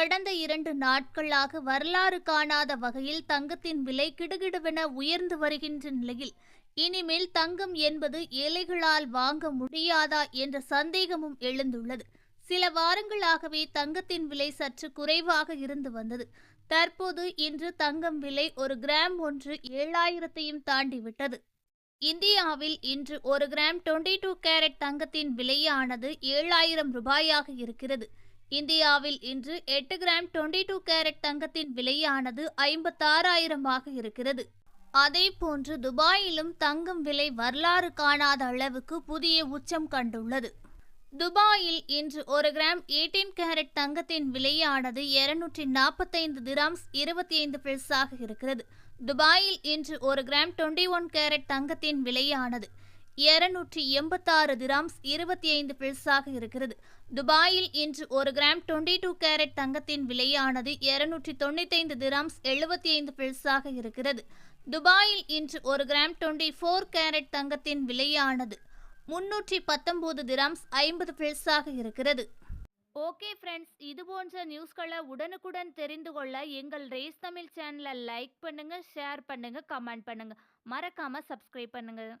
கடந்த இரண்டு நாட்களாக வரலாறு காணாத வகையில் தங்கத்தின் விலை கிடுகிடுவென உயர்ந்து வருகின்ற நிலையில் இனிமேல் தங்கம் என்பது ஏழைகளால் வாங்க முடியாதா என்ற சந்தேகமும் எழுந்துள்ளது. சில வாரங்களாகவே தங்கத்தின் விலை சற்று குறைவாக இருந்து வந்தது. தற்போது இன்று தங்கம் விலை ஒரு கிராம் ஒன்று ஏழாயிரத்தையும் தாண்டிவிட்டது. இந்தியாவில் இன்று ஒரு கிராம் 22 டூ கேரட் தங்கத்தின் விலையானது ஏழாயிரம் ரூபாயாக இருக்கிறது. இந்தியாவில் இன்று எட்டு கிராம் 22 டூ கேரட் தங்கத்தின் விலையானது ஐம்பத்தாறாயிரமாக இருக்கிறது. அதே போன்று துபாயிலும் தங்கம் விலை வரலாறு காணாத அளவுக்கு புதிய உச்சம் கண்டுள்ளது. துபாயில் இன்று ஒரு கிராம் 18 கேரட் தங்கத்தின் விலையானது இருநூற்றி நாற்பத்தைந்து திராம்ஸ் இருபத்தி ஐந்து பில்ஸாக இருக்கிறது. துபாயில் இன்று ஒரு கிராம் 21 ஒன் கேரட் தங்கத்தின் விலையானது இருநூற்றி எண்பத்தாறு திராம்ஸ் இருபத்தி ஐந்து பில்ஸாக இருக்கிறது. துபாயில் இன்று ஒரு கிராம் 22 டூ கேரட் தங்கத்தின் விலையானது இருநூற்றி தொண்ணூத்தைந்து திராம்ஸ் எழுபத்தி ஐந்து பில்ஸாக இருக்கிறது. துபாயில் இன்று ஒரு கிராம் 24 ஃபோர் கேரட் தங்கத்தின் விலையானது முன்னூற்றி பத்தொம்போது திராம்ஸ் ஐம்பது பில்ஸாக இருக்கிறது. ஓகே ஃப்ரெண்ட்ஸ் இது போன்ற நியூஸ்களை உடனுக்குடன் தெரிந்து கொள்ள எங்கள் ரேஸ் தமிழ் சேனலை லைக் பண்ணுங்கள் ஷேர் பண்ணுங்கள் கமெண்ட் பண்ணுங்கள் மறக்காமல் சப்ஸ்கிரைப் பண்ணுங்கள்